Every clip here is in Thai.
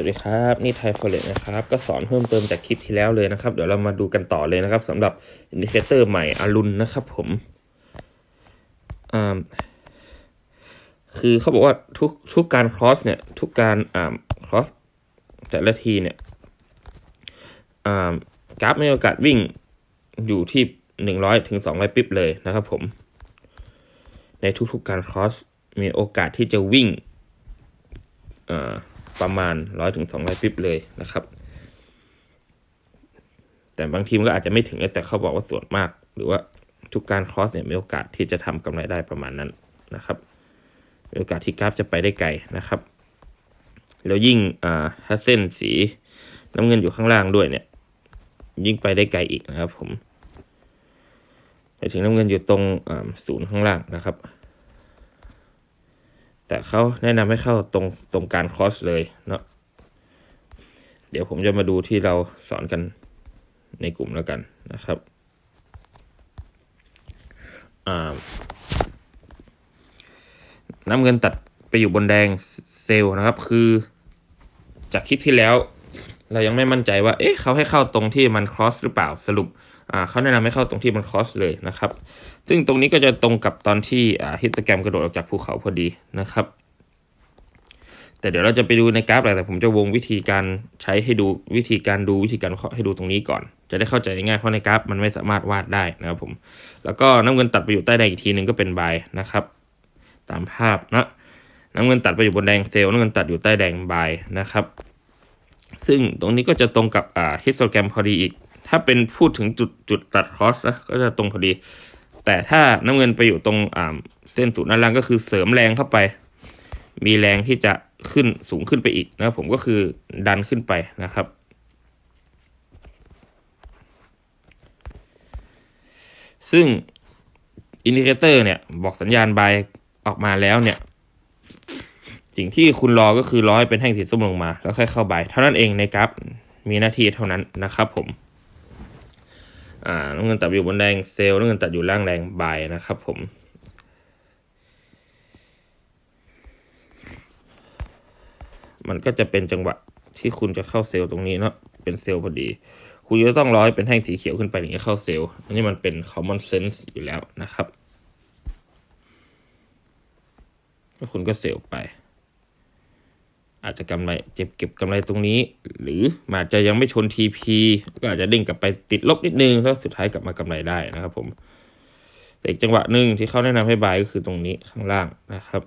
วัสดีครับ นี่ไทยฟเรสนะครับ ก็สอนเพิ่มเติมจากคลิปที่แล้วเลยนะครับ เดี๋ยวเรามาดูกันต่อเลยนะครับสำหรับอินดิเคเตอร์ใหม่อารุณนะครับผมอ่าคือเขาบอกว่าทุกทุกการ cross เนี่ย ทุกการอ่า cross แต่ละทีเนี่ยอ่ากราฟมีโอกาสวิ่งอยู่ที่หนึ่งร้อยถึงสองร้อยปิ๊บเลยนะครับผม ในทุกๆการ cross มีโอกาสที่จะวิ่งอ่า ประมาณร้อยถึงสองร้อยปิ๊บเลยนะครับ แต่บางทีมันก็อาจจะไม่ถึงแต่เขาบอกว่าส่วนมาก หรือว่าทุกการคอสเนี่ยมีโอกาสที่จะทำกำไรได้ประมาณนั้นนะครับมีโอกาสที่กราฟจะไปได้ไกลนะครับ แล้วยิ่งอ่าถ้าเส้นสีน้ำเงินอยู่ข้างล่างด้วยเนี่ย ยิ่งไปได้ไกลอีกนะครับ ผมไปถึงน้ำเงินอยู่ตรงศูนย์ข้างล่างนะครับ แต่เขาแนะนำให้เข้าตรงตรงการคอสเลยเนาะเดี๋ยวผมจะมาดูที่เราสอนกันในกลุ่มแล้วกันนะครับน้ำเงินตัดไปอยู่บนแดงเซลล์นะครับ คือ จากคลิปที่แล้ว เรายังไม่มั่นใจว่า เอ๊ะเขาให้เข้าตรงที่มันครอสหรือเปล่าสรุป เขาแนะนำให้เข้าตรงที่มันคอสเลยนะครับ ซึ่งตรงนี้ก็จะตรงกับตอนที่ฮิตโตแกรมกระโดดออกจากภูเขาพอดีนะครับ แต่เดี๋ยวเราจะไปดูในกราฟแต่ผมจะวงวิธีการใช้ให้ดูวิธีการดูวิธีการเคาะให้ดูตรงนี้ก่อน จะได้เข้าใจง่ายเพราะในกราฟมันไม่สามารถวาดได้นะครับผม แล้วก็น้ำเงินตัดไปอยู่ใต้แดงอีกทีหนึ่งก็เป็นบายนะครับ ตามภาพนะน้ำเงินตัดไปอยู่บนแดงเซลล์น้ำเงินตัดอยู่ใต้แดงบายนะครับ ซึ่งตรงนี้ก็จะตรงกับอ่าฮิสโตแกรมพอดีอีก ถ้าเป็นพูดถึงจุดจุดตัดคอสนะก็จะตรงพอดี แต่ถ้าน้ำเงินไปอยู่ตรงอ่าเส้นศูนย์ด้านล่างก็คือเสริมแรงเข้าไป มีแรงที่จะขึ้นสูงขึ้นไปอีกนะครับผมก็คือดันขึ้นไปนะครับ ซึ่งอินดิเคเตอร์เนี่ยบอกสัญญาณบายออกมาแล้วเนี่ย สิ่งที่คุณรอก็คือรอให้เป็นแท่งสีส้มลงมา แล้วค่อยเข้าบายเท่านั้นเองในกราฟมีหน้าที่เท่านั้นนะครับผม อ่าน้ำเงินตัดอยู่บนแดงเซลล์น้ำเงินตัดอยู่ล่างแดงบายนะครับผมมันก็จะเป็นจังหวะที่คุณจะเข้าเซลล์ตรงนี้เนาะเป็นเซลล์พอดี คุณจะต้องรอให้เป็นแท่งสีเขียวขึ้นไปถึงจะเข้าเซลล์อันนี้มันเป็น common sense อยู่แล้วนะครับแล้วคุณก็เซลล์ไป อาจจะกำไรเจ็บเก็บกำไรตรงนี้ หรืออาจจะยังไม่ชน TP ก็อาจจะดิ่งกลับไปติดลบนิดนึงแล้วสุดท้ายกลับมากำไรได้นะครับผมแต่อีกจังหวะหนึ่งที่เขาแนะนำให้บายก็คือตรงนี้ข้างล่างนะครับ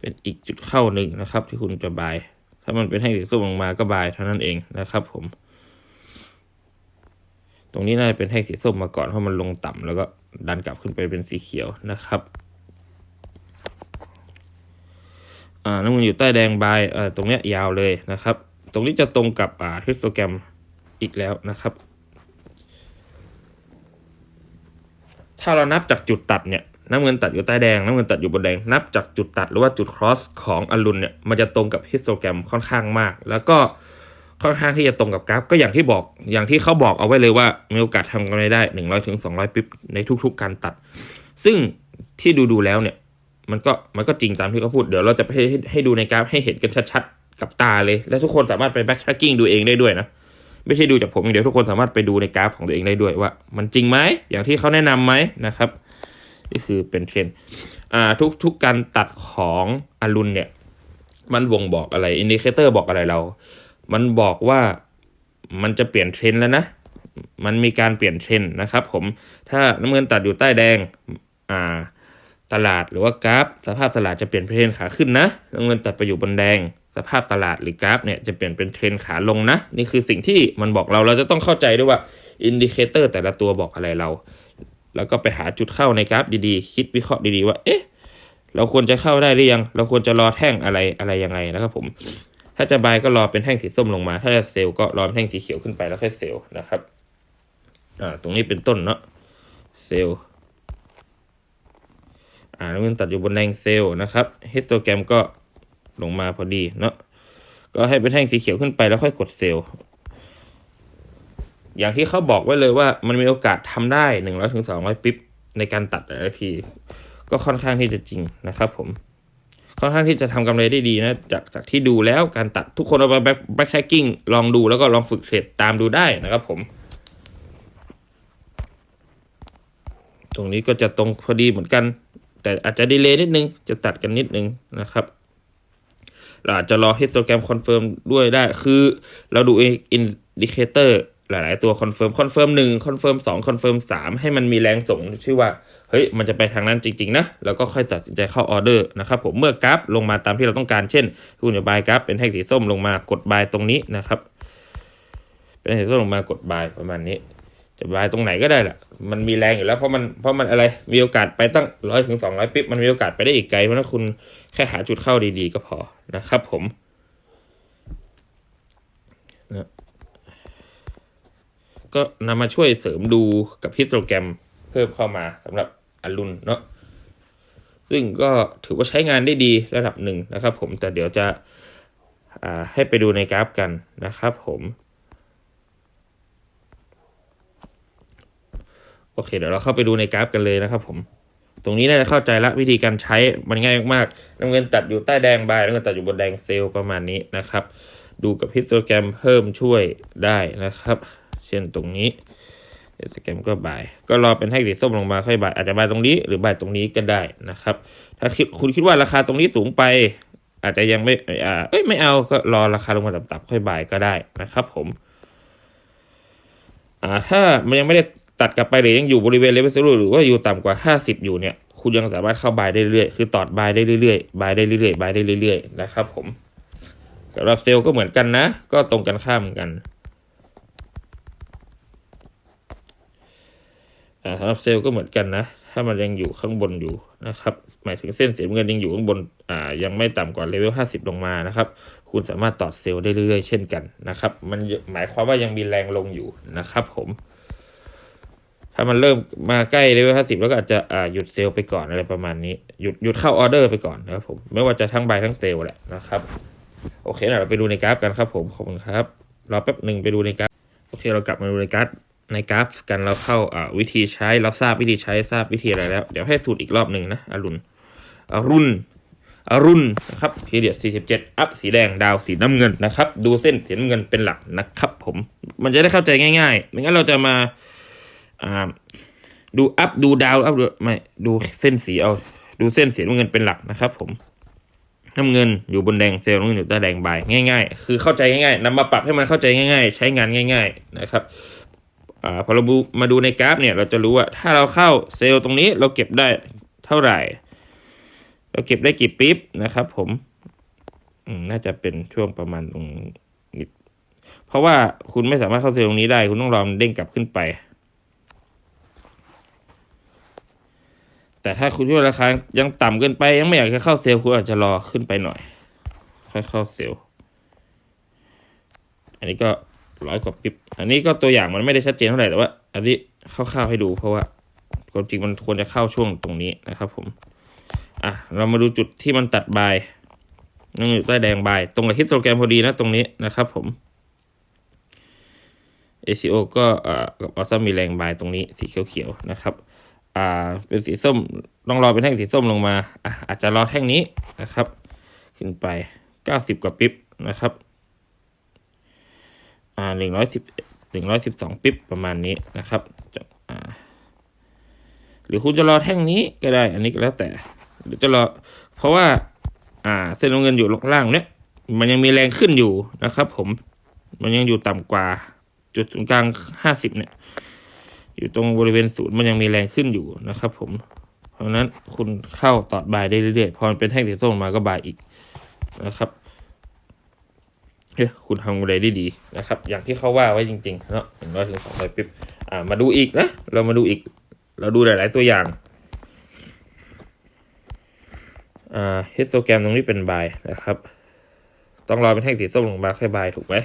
เป็นอีกจุดเข้าหนึ่งนะครับ ที่คุณจะบาย ถ้ามันเป็นแท่งสีส้มลงมาก็บายเท่านั้นเองนะครับ ผม ตรงนี้น่าจะเป็นแท่งสีส้มมาก่อนเพราะมันลงต่ำแล้วก็ดันกลับขึ้นไปเป็นสีเขียวนะครับ อ่าน้ำเงินอยู่ใต้แดงบายเอ่อตรงเนี้ยยาวเลยนะครับ ตรงนี้จะตรงกับอ่าฮิสโตแกรมอีกแล้วนะครับ ถ้าเรานับจากจุดตัดเนี่ยน้ำเงินตัดอยู่ใต้แดงน้ำเงินตัดอยู่บนแดงนับจากจุดตัดหรือว่าจุดครอสของอรุณเนี่ยมันจะตรงกับฮิสโตแกรมค่อนข้างมาก แล้วก็ค่อนข้างที่จะตรงกับกราฟก็อย่างที่บอกอย่างที่เขาบอกเอาไว้เลยว่ามีโอกาสทำกำไรได้หนึ่งร้อยถึงสองร้อยปิ๊บในทุกๆ การตัด ซึ่งที่ดูดูแล้วเนี่ย มันก็มันก็จริงตามที่เขาพูดเดี๋ยวเราจะให้ให้ดูในกราฟให้เห็นกันชัดๆ กับตาเลย และทุกคนสามารถไปแบ็ก r a c กิ้งดูเองได้ด้วยนะ ไม่ใช่ดูจากผมอย่างเดียวทุกคนสามารถไปดูในกราฟของตัวเองได้ด้วยว่า มันจริงไหมอย่างที่เขาแนะนำไหมนะครับนี่คือเป็นเทรนด์ทุกทุกการตัดของอรุณเนี่ย มันบ่งบอกอะไรอินดิเคเตอร์บอกอะไรเรา มันบอกว่ามันจะเปลี่ยนเทรนด์แล้วนะ มันมีการเปลี่ยนเทรนด์นะครับ ผมถ้าน้ำเงินตัดอยู่ใต้แดง อ่า ตลาดหรือว่ากราฟ สภาพตลาดจะเปลี่ยนเป็นเทรนขาขึ้นนะน้ำเงินตัดไปอยู่บนแดง สภาพตลาดหรือกราฟเนี่ยจะเปลี่ยนเป็นเทรนขาลงนะ นี่คือสิ่งที่มันบอกเราเราจะต้องเข้าใจด้วยว่าอินดิเคเตอร์แต่ละตัวบอกอะไรเรา แล้วก็ไปหาจุดเข้าในกราฟดีๆ คิดวิเคราะห์ดีๆว่าเอ๊ะเราควรจะเข้าได้หรือยัง เราควรจะรอแท่งอะไรอะไรยังไงนะครับผม ถ้าจะบายก็รอเป็นแท่งสีส้มลงมา ถ้าจะเซลล์ก็รอเป็นแท่งสีเขียวขึ้นไปแล้วค่อยเซลล์นะครับอ่าตรงนี้เป็นต้นเนาะเซลล์ น้ำเงินตัดอยู่บนแดงเซลล์นะครับฮิสโตแกรมก็ลงมาพอดีเนาะก็ให้เป็นแท่งสีเขียวขึ้นไปแล้วค่อยกดเซลล์อย่างที่เขาบอกไว้เลยว่ามันมีโอกาสทำได้หนึ่งร้อยถึงสองร้อยปิ๊บในการตัดแต่ละที ก็ค่อนข้างที่จะจริงนะครับผมค่อนข้างที่จะทำกำไรได้ดีนะจากจากที่ดูแล้วการตัดทุกคนเอาไปแบ็คแบ็คแทกิ้งลองดูแล้วก็ลองฝึกเทรดตามดูได้นะครับผม ตรงนี้ก็จะตรงพอดีเหมือนกัน แต่อาจจะดีเลย์นิดนึง จะตัดกันนิดนึงนะครับ เราอาจจะรอฮิสโตแกรมคอนเฟิร์มด้วยได้ คือเราดูอินดิเคเตอร์หลาย ๆ ตัวคอนเฟิร์มคอนเฟิร์มหนึ่งคอนเฟิร์มสองคอนเฟิร์มสามให้มันมีแรงส่งที่ว่า เฮ้ย มันจะไปทางนั้นจริง ๆ นะ แล้วก็ค่อยตัดสินใจเข้าออเดอร์นะครับผมเมื่อกราฟลงมาตามที่เราต้องการเช่น คุณจะบายกราฟเป็นแท่งสีส้มลงมากดบายตรงนี้นะครับ เป็นแท่งสีส้มลงมากดบายประมาณนี้ จะบายตรงไหนก็ได้แหละมันมีแรงอยู่แล้วเพราะมันเพราะมันอะไรมีโอกาสไปตั้งร้อยถึงสองร้อยปิ๊บมันมีโอกาสไปได้อีกไกลเพราะนั้นคุณแค่หาจุดเข้าดีๆก็พอนะครับผมนะก็นำมาช่วยเสริมดูกับฮิสโตรแกรมเพิ่มเข้ามาสำหรับอรุณเนาะซึ่งก็ถือว่าใช้งานได้ดีระดับหนึ่งนะครับผมแต่เดี๋ยวจะให้ไปดูในกราฟกันนะครับผม โอเค เดี๋ยวเราเข้าไปดูในกราฟกันเลยนะครับผม ตรงนี้น่าจะเข้าใจละวิธีการใช้มันง่ายมากน้ำเงินตัดอยู่ใต้แดงบายน้ำเงินตัดอยู่บนแดงเซลล์ประมาณนี้นะครับ ดูกับฮิสโตแกรมเพิ่มช่วยได้นะครับ เช่นตรงนี้ฮิสโตแกรมก็บาย ก็รอเป็นให้สีส้มลงมาค่อยบายอาจจะบายตรงนี้ หรือบายตรงนี้ก็ได้นะครับ ถ้าคุณคิดว่าราคาตรงนี้สูงไป อาจจะยังไม่อ่าเอ้ยไม่เอาก็รอราคาลงมาต่ำๆค่อยบายก็ได้นะครับ ผมอ่าถ้ามันยังไม่ได้ ตัดกลับไปหรือยังอยู่บริเวณเลเวลซูหรือว่าอยู่ต่ำกว่า 50 อยู่เนี่ย คุณยังสามารถเข้าบายได้เรื่อยๆ คือตอดบายได้เรื่อยๆ บายได้เรื่อยๆ บายได้เรื่อยๆ นะครับผมสำหรับเซลล์ก็เหมือนกันนะ ก็ตรงกันข้ามกันสำหรับเซลล์ก็เหมือนกันนะ ถ้ามันยังอยู่ข้างบนอยู่นะครับ หมายถึงเส้นสีน้ำเงินยังอยู่ข้างบน อ่า ยังไม่ต่ำกว่าเลเวลห้าสิบลงมานะครับ คุณสามารถต่อเซลล์ได้เรื่อยๆ เช่นกันนะครับ มันหมายความว่ายังมีแรงลงอยู่นะครับผม ถ้ามันเริ่มมาใกล้เลเวลห้าสิบแล้วก็อาจจะอ่าหยุดเซลล์ไปก่อนอะไรประมาณนี้ หยุดหยุดเข้าออเดอร์ไปก่อนนะครับผม ไม่ว่าจะทั้งใบทั้งเซลล์แหละนะครับ โอเคนะเราไปดูในกราฟกันครับผมขอบคุณครับรอแป๊บหนึ่งไปดูในกราฟ โอเคเรากลับมาดูในกราฟในกราฟกันเราเข้าอ่าวิธีใช้เราทราบวิธีใช้ทราบวิธีอะไรแล้ว เดี๋ยวให้สูตรอีกรอบหนึ่งนะอรุณอรุณอรุณนะครับพีเดีย47 อัพสีแดงดาวสีน้ำเงินนะครับ ดูเส้นสีน้ำเงินเป็นหลักนะครับผม มันจะได้เข้าใจง่ายๆ ไม่งั้นเราจะมา อ่า ดูอัพดูดาวอัพไม่ดูเส้นสีเอา ดูเส้นสีน้ำเงินเป็นหลักนะครับ ผมน้ำเงินอยู่บนแดงเซลล์น้ำเงินอยู่ใต้แดงบายง่าย ๆ คือเข้าใจง่ายๆนำมาปรับให้มันเข้าใจง่าย ๆ ใช้งานง่าย ๆ นะครับอ่าพอเรามาดูในกราฟเนี่ย เราจะรู้ว่าถ้าเราเข้าเซลล์ตรงนี้เราเก็บได้เท่าไหร่ เราเก็บได้กี่ปิ๊บนะครับ ผมอืมน่าจะเป็นช่วงประมาณตรงนี้เพราะว่าคุณไม่สามารถเข้าเซลล์ตรงนี้ได้ คุณต้องรอมันเด้งกลับขึ้นไป แต่ถ้าคุณคิดว่าราคายังต่ำเกินไป ยังไม่อยากจะเข้าเซลล์คุณอาจจะรอขึ้นไปหน่อย ค่อยเข้าเซลล์อันนี้ก็ร้อยกว่าปิ๊บ อันนี้ก็ตัวอย่างมันไม่ได้ชัดเจนเท่าไหร่แต่ว่า อันนี้คร่าวๆให้ดูเพราะว่าความจริงมันควรจะเข้าช่วงตรงนี้นะครับผม อะ เรามาดูจุดที่มันตัดบายนั่งอยู่ใต้แดงบาย ตรงกับฮิสโตแกรมพอดีนะตรงนี้นะครับผม ACO ก็เอ่อกับออซัมมีแรงบายตรงนี้สีเขียวๆนะครับ อ่า เป็นสีส้มต้องรอเป็นแท่งสีส้มลงมาอะอาจจะรอแท่งนี้นะครับ ขึ้นไปเก้าสิบกว่าปิ๊บนะครับ อ่าหนึ่งร้อยสิบหนึ่งร้อยสิบสองปิ๊บประมาณนี้นะครับจะอ่าหรือคุณจะรอแท่งนี้ก็ได้ อันนี้ก็แล้วแต่ หรือจะรอ เพราะว่า อ่า เส้นเงินอยู่ล่างเนี้ยมันยังมีแรงขึ้นอยู่นะครับ ผม มันยังอยู่ต่ำกว่า จุดศูนย์กลางห้าสิบเนี่ย อยู่ตรงบริเวณศูนย์มันยังมีแรงขึ้นอยู่นะครับ ผม เพราะนั้นคุณเข้าตอดบายได้เรื่อยๆ พอมันเป็นแท่งสีส้มมาก็บายอีกนะครับเฮ้ยคุณทำอะไรได้ดีนะครับ อย่างที่เขาว่าไว้จริงๆเนาะหนึ่งร้อยถึงสองร้อยปิ๊บอ่ามาดูอีกนะ เรามาดูอีก เราดูหลาย ๆ ตัวอย่างอ่าฮิสโตแกรมตรงนี้เป็นบายนะครับ ต้องรอเป็นแท่งสีส้มลงมาค่อยบายถูกไหม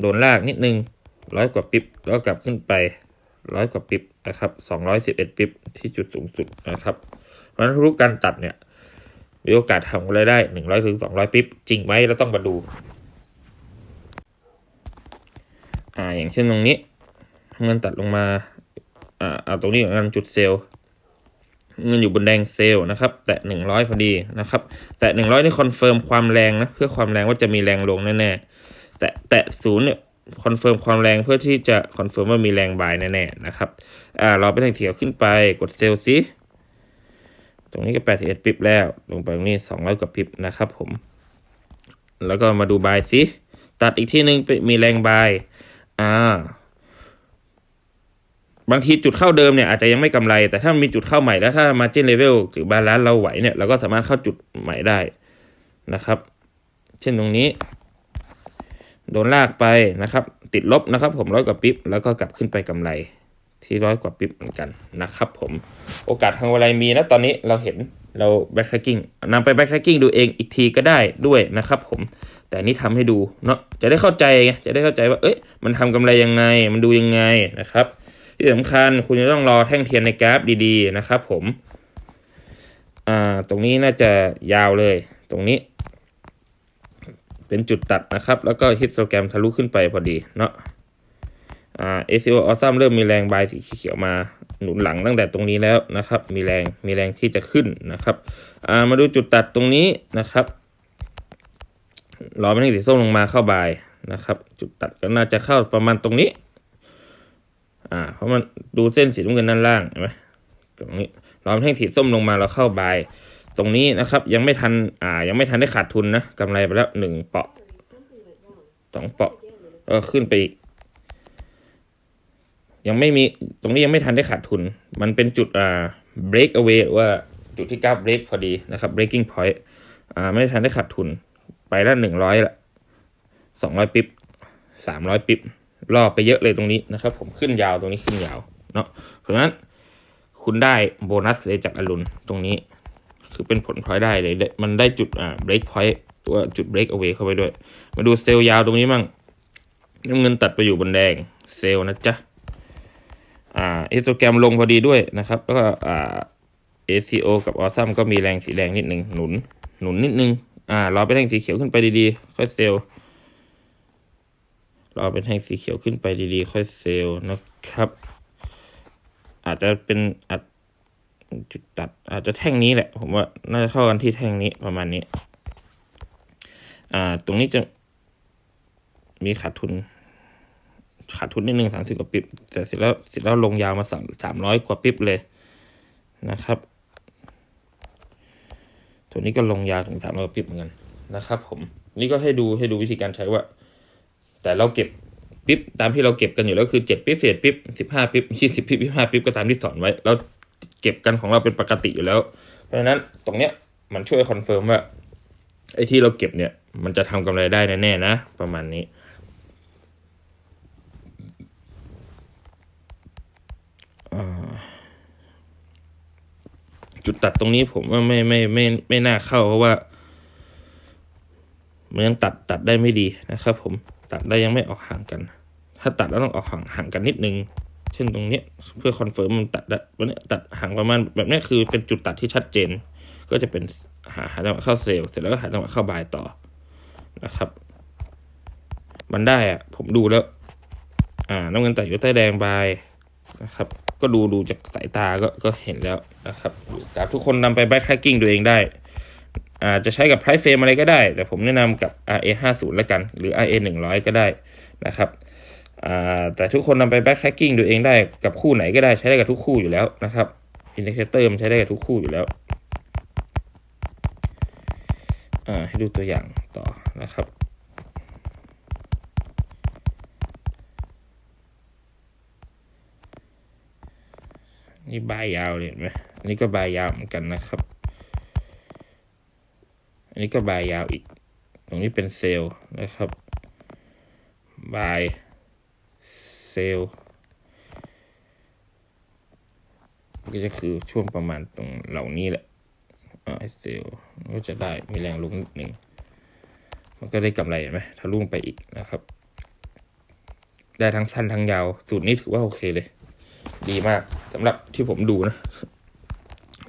โดนลากนิดนึงร้อยกว่าปิ๊บแล้วกลับขึ้นไปร้อยกว่าปิ๊บนะครับสองร้อยสิบเอ็ดปิ๊บที่จุดสูงสุดนะครับเพราะฉะนั้นทุกการตัดเนี่ยมีโอกาสทำอะไรได้หนึ่งร้อยถึงสองร้อยปิ๊บจริงไหมเราต้องมาดูอ่าอย่างเช่นตรงนี้เงินตัดลงมาอ่าเอาตรงนี้ก่อนจุดเซลล์เงินอยู่บนแดงเซลล์นะครับ แตะหนึ่งร้อยพอดีนะครับ แตะหนึ่งร้อยนี่คอนเฟิร์มความแรงนะเพื่อความแรงว่าจะมีแรงลงแน่ๆ แตะแตะศูนย์เนี่ยคอนเฟิร์มความแรงเพื่อที่จะคอนเฟิร์มว่ามีแรงบายแน่ๆนะครับอ่าเราไปทางเถียวขึ้นไปกดเซลล์ซิตรงนี้ก็แปดสิบเอ็ดปิบแล้ว ลงไปตรงนี้สองร้อยกว่าปิบนะครับผม แล้วก็มาดูบายซิตัดอีกที่หนึ่งไปมีแรงบายอ่าบางทีจุดเข้าเดิมเนี่ยอาจจะยังไม่กำไร แต่ถ้ามีจุดเข้าใหม่แล้วถ้า margin level หรือบาลานซ์เราไหวเนี่ยเราก็สามารถเข้าจุดใหม่ได้นะครับ เช่นตรงนี้ โดนลากไปนะครับ ติดลบนะครับผมร้อยกว่าปิ๊บแล้วก็กลับขึ้นไปกำไรที่ร้อยกว่าปิ๊บเหมือนกันนะครับผมโอกาสทางอะไรมีนะตอนนี้เราเห็นเรา backtracking นำไป backtracking ดูเองอีกทีก็ได้ด้วยนะครับผมแต่นี้ทำให้ดูเนาะจะได้เข้าใจไงจะได้เข้าใจว่าเอ้ยมันทำกำไรยังไง มันดูยังไงนะครับ ที่สำคัญคุณจะต้องรอแท่งเทียนในกราฟดีๆนะครับผมอ่าตรงนี้น่าจะยาวเลย ตรงนี้ เป็นจุดตัดนะครับ แล้วก็ฮิตโปรแกรมทะลุขึ้นไปพอดีเนาะอ่า ACO Awesome เริ่มมีแรงบายสีเขียวมาหนุนหลังตั้งแต่ตรงนี้แล้วนะครับ มีแรงมีแรงที่จะขึ้นนะครับอ่ามาดูจุดตัดตรงนี้นะครับรอไม่ให้สีส้มลงมาเข้าบายนะครับ จุดตัดก็น่าจะเข้าประมาณตรงนี้ อ่า เพราะมันดูเส้นสีน้ำเงินด้านล่างเห็นไหมตรงนี้รอไม่ให้สีส้มลงมาเราเข้าบาย ตรงนี้นะครับยังไม่ทันอ่ายังไม่ทันได้ขาดทุนนะกำไรไปแล้วหนึ่งเปาะสองเปาะก็ขึ้นไปอีกยังไม่มีตรงนี้ยังไม่ทันได้ขาดทุน มันเป็นจุดอ่า break away ว่าจุดที่กราฟ break พอดีนะครับ breaking point อ่าไม่ทันได้ขาดทุน ไปแล้วหนึ่งร้อยละสองร้อยปิ๊บสามร้อยปิ๊บรอไปเยอะเลยตรงนี้นะครับ ผมขึ้นยาวตรงนี้ขึ้นยาวเนาะเพราะฉะนั้นคุณได้โบนัสเลยจากอรุณตรงนี้ คือเป็นผลพลอยได้เลยมันได้จุดอ่า break point ตัวจุด break away เข้าไปด้วย มาดูเซลล์ยาวตรงนี้มั่งน้ำเงินตัดไปอยู่บนแดงเซลล์นะจ๊ะอ่าเอสโตแกรมลงพอดีด้วยนะครับ แล้วก็อ่า ACO กับออซัมก็มีแรงสีแดงนิดหนึ่งหนุน หนุนนิดนึงอ่ารอไปแท่งสีเขียวขึ้นไปดีๆ ค่อยเซลล์รอเป็นแท่งสีเขียวขึ้นไปดีๆ ค่อยเซลล์นะครับ อาจจะเป็นอาจ จุดตัด อาจจะแท่งนี้แหละ ผมว่าน่าจะเข้ากันที่แท่งนี้ประมาณนี้ อ่า ตรงนี้จะมีขาดทุน ขาดทุนนิดนึงสามสิบกว่าปิบแต่เสร็จแล้วเสร็จแล้วลงยาวมาสามสามร้อยกว่าปิบเลยนะครับ ตัวนี้ก็ลงยาวถึงสามร้อยปิบเหมือนกันนะครับ ผม นี่ก็ให้ดูให้ดูวิธีการใช้ว่า แต่เราเก็บปิบตามที่เราเก็บกันอยู่แล้วคือเจ็ดปิบเศษปิบสิบห้าปิบยี่สิบปิบยี่ห้าปิบก็ตามที่สอนไว้เรา เก็บกันของเราเป็นปกติอยู่แล้ว เพราะฉะนั้นตรงเนี้ยมันช่วยคอนเฟิร์มว่าไอ้ที่เราเก็บเนี่ย มันจะทำกำไรได้แน่ๆนะ ประมาณนี้ จุดตัดตรงนี้ผมว่าไม่ไม่ไม่ไม่ไม่น่าเข้าเพราะว่ามันยังตัดตัดได้ไม่ดีนะครับผมตัดได้ยังไม่ออกห่างกัน ถ้าตัดแล้วต้องออกห่างห่างกันนิดนึง เช่นตรงเนี้ยเพื่อคอนเฟิร์มมันตัดได้วันนี้ตัดห่างประมาณแบบนี้คือเป็นจุดตัดที่ชัดเจน ก็จะเป็นหาหาจังหวะเข้าเซลล์เสร็จแล้วก็หาจังหวะเข้าบายต่อนะครับ มันได้อะผมดูแล้ว อ่าน้ำเงินตัดอยู่ใต้แดงบายนะครับ ก็ดูดูจากสายตาก็ก็เห็นแล้วนะครับกับทุกคนนำไป back tracking ตัวเองได้อาจะใช้กับ price frame อะไรก็ได้ แต่ผมแนะนำกับ RA 5 0แล้วกัน หรือ RA 100ก็ได้นะครับ แต่ทุกคนนำไป back tracking ตัวเองได้กับคู่ไหนก็ได้ใช้ได้กับทุกคู่อยู่แล้วนะครับ indicator มันใช้ได้กับทุกคู่อยู่แล้วอ่าให้ดูตัวอย่างต่อนะครับนี่บายยาวเลยเห็นไหมอันนี้ก็บายยาวเหมือนกันนะครับ อันนี้ก็บายยาวอีก ตรงนี้เป็นเซลล์นะครับ บาย เซลล์ก็จะคือช่วงประมาณตรงเหล่านี้แหละอ่าเซลล์ก็จะได้มีแรงลงนิดหนึ่งมันก็ได้กำไรเห็นไหมทะลุลงไปอีกนะครับ ได้ทั้งสั้นทั้งยาว สูตรนี้ถือว่าโอเคเลย ดีมากสำหรับที่ผมดูนะ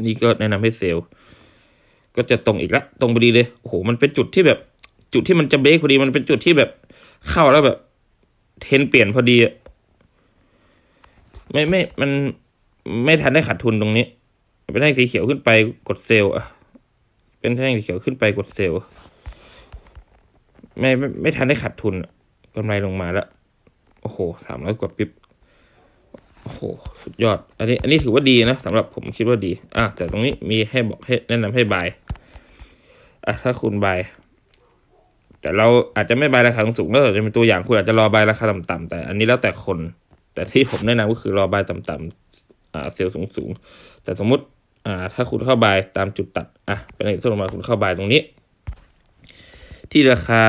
นนี้ก็แนะนำให้เซลล์ก็จะตรงอีกละตรงพอดีเลยโอ้โหมันเป็นจุดที่แบบ จุดที่มันจะเบรกพอดีมันเป็นจุดที่แบบเข้าแล้วแบบ เทรนเปลี่ยนพอดีอะ ไม่ไม่มันไม่ทันได้ขาดทุนตรงนี้ เป็นแท่งสีเขียวขึ้นไปกดเซลล์อะเป็นแท่งสีเขียวขึ้นไปกดเซลล์ไม่ไม่ไม่ทันได้ขาดทุนอะกำไรลงมาแล้วโอ้โหสามร้อยกว่าปิ๊บโอ้โหสุดยอด อันนี้ อันนี้ถือว่าดีนะสำหรับผมคิดว่าดี อะแต่ตรงนี้มีให้บอกให้แนะนำให้บายอะถ้าคุณบายแต่เราอาจจะไม่บายราคาสูงแล้วอาจจะเป็นตัวอย่างคุณอาจจะรอบายราคาต่ำๆแต่ อันนี้แล้วแต่คน แต่ที่ผมแนะนำก็คือรอบายต่ำๆอ่าเซลล์สูงๆ แต่สมมุติอ่าถ้าคุณเข้าบายตามจุดตัดอะเป็นอีกส่วนมาคุณเข้าบายตรงนี้ ที่ราคา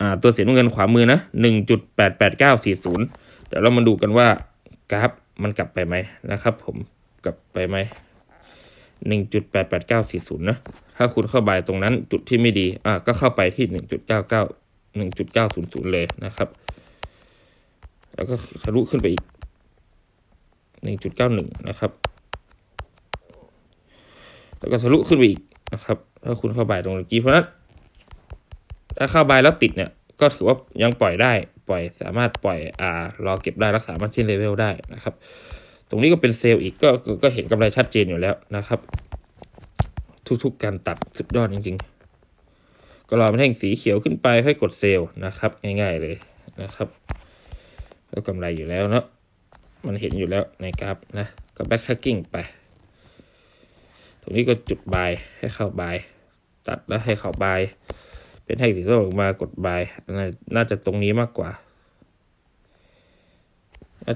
อ่าตัวสีน้ำเงินขวามือนะหนึ่งจุดแปดแปดเก้าสี่ศูนย์เดี๋ยวเรามาดูกันว่ากราฟมันกลับไปไหมนะครับ ผมกลับไปไหมหนึ่งจุดแปดแปดเก้าสี่ศูนย์นะ ถ้าคุณเข้าบายตรงนั้นจุดที่ไม่ดี อ่าก็เข้าไปที่หนึ่งจุดเก้าเก้าหนึ่งจุดเก้าศูนย์ศูนย์เลยนะครับ แล้วก็ทะลุขึ้นไปอีกหนึ่งจุดเก้าหนึ่งนะครับ แล้วก็ทะลุขึ้นไปอีกนะครับ ถ้าคุณเข้าบ่ายตรงเมื่อกี้เพราะนั้นถ้าเข้าบ่ายแล้วติดเนี่ยก็ถือว่ายังปล่อยได้ปล่อยสามารถปล่อยอ่ารอเก็บได้รักษามาร์จิ้นเลเวลได้นะครับ ตรงนี้ก็เป็นเซลล์อีกก็ก็ก็เห็นกำไรชัดเจนอยู่แล้วนะครับ ทุกๆการตัดสุดยอดจริง ๆ ก็รอเป็นแท่งสีเขียวขึ้นไปค่อยกดเซลล์นะครับ ง่าย ๆเลยนะครับ ก็กำไรอยู่แล้วเนาะมันเห็นอยู่แล้วในกราฟนะก็แบ็คแท็กกิ้งไป ตรงนี้ก็จุดบายให้เข้าบาย ตัดแล้วให้เข้าบาย เป็นแท่งสีส้มออกมากดบายนาน่าจะตรงนี้มากกว่าน่า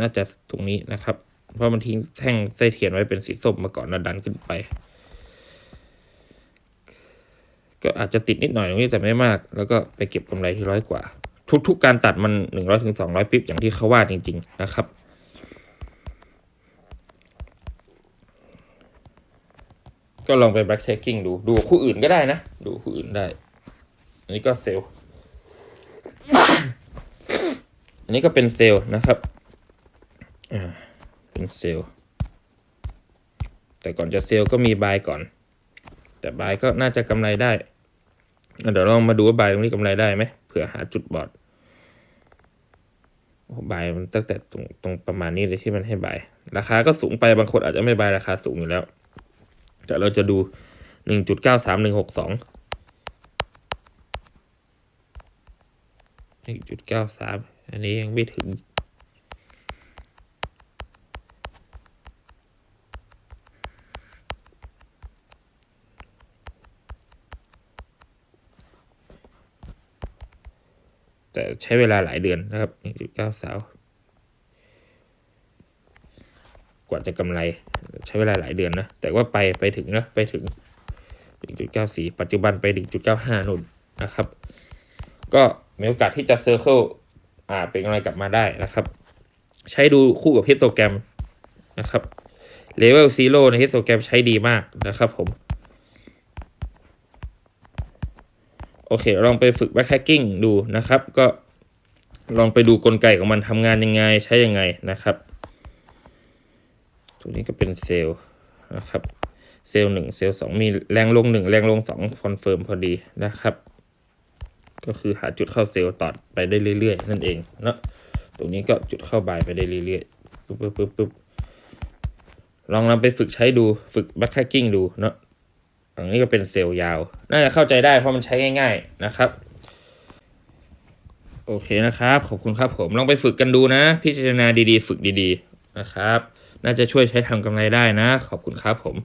น่าจะตรงนี้นะครับ เพราะมันทิ้งแท่งไส้เทียนไว้เป็นสีส้มมาก่อนแล้วดันขึ้นไป ก็อาจจะติดนิดหน่อยตรงนี้แต่ไม่มาก แล้วก็ไปเก็บกำไรที่ร้อยกว่า ทุกๆการตัดมันหนึ่งร้อยถึงสองร้อยปิ๊บอย่างที่เขาว่าจริง ๆ นะครับ ก็ลองไป back tracking ดูดูคู่อื่นก็ได้นะ ดูคู่อื่นได้ อันนี้ก็เซลอันนี้ก็เป็นเซลนะครับอ่าเป็นเซลแต่ก่อนจะเซลก็มีบายก่อน แต่บายก็น่าจะกำไรได้เดี๋ยวลองมาดูว่าบายตรงนี้กำไรได้ไหม เผื่อหาจุดบอดโอ้บายมันตั้งแต่ตรงตรงประมาณนี้เลยที่มันให้บายราคาก็สูงไปบางคนอาจจะไม่บายราคาสูงอยู่แล้ว แต่เราจะดูหนึ่งจุดเก้าสามหนึ่งหกสองหนึ่งจุดเก้าสามอันนี้ยังไม่ถึง แต่ใช้เวลาหลายเดือนนะครับหนึ่งจุดเก้าสาว กว่าจะกำไรใช้เวลาหลายเดือนนะ แต่ว่าไปไปถึงนะไปถึง 1.94 ปัจจุบันไป 1.95นู่นนะครับ ก็มีโอกาสที่จะเซอร์เคิลอ่าเป็นกำไรกลับมาได้นะครับ ใช้ดูคู่กับเฮิสโตแกรมนะครับเลเวลซีโร่ในเฮิสโตแกรมใช้ดีมากนะครับผม โอเค ลองไปฝึก backtracking ดูนะครับ ก็ลองไปดูกลไกของมันทำงานยังไงใช้ยังไงนะครับตัวนี้ก็เป็นเซลล์นะครับ เซลล์หนึ่งเซลล์สองมีแรงลงหนึ่งแรงลงสองคอนเฟิร์มพอดีนะครับ ก็คือหาจุดเข้าเซลล์ต่อไปได้เรื่อยๆ นั่นเองเนาะตรงนี้ก็จุดเข้าบายไปได้เรื่อยๆปุ๊บปุ๊บปุ๊บลองนำไปฝึกใช้ดูฝึก backtracking ดูเนาะ อันนี้ก็เป็นเซลล์ยาว น่าจะเข้าใจได้เพราะมันใช้ง่าย ๆนะครับ โอเคนะครับ ขอบคุณครับผมลองไปฝึกกันดูนะ พิจารณาดีๆ ฝึกดีๆนะครับ น่าจะช่วยใช้ทำกำไรได้นะ ขอบคุณครับผม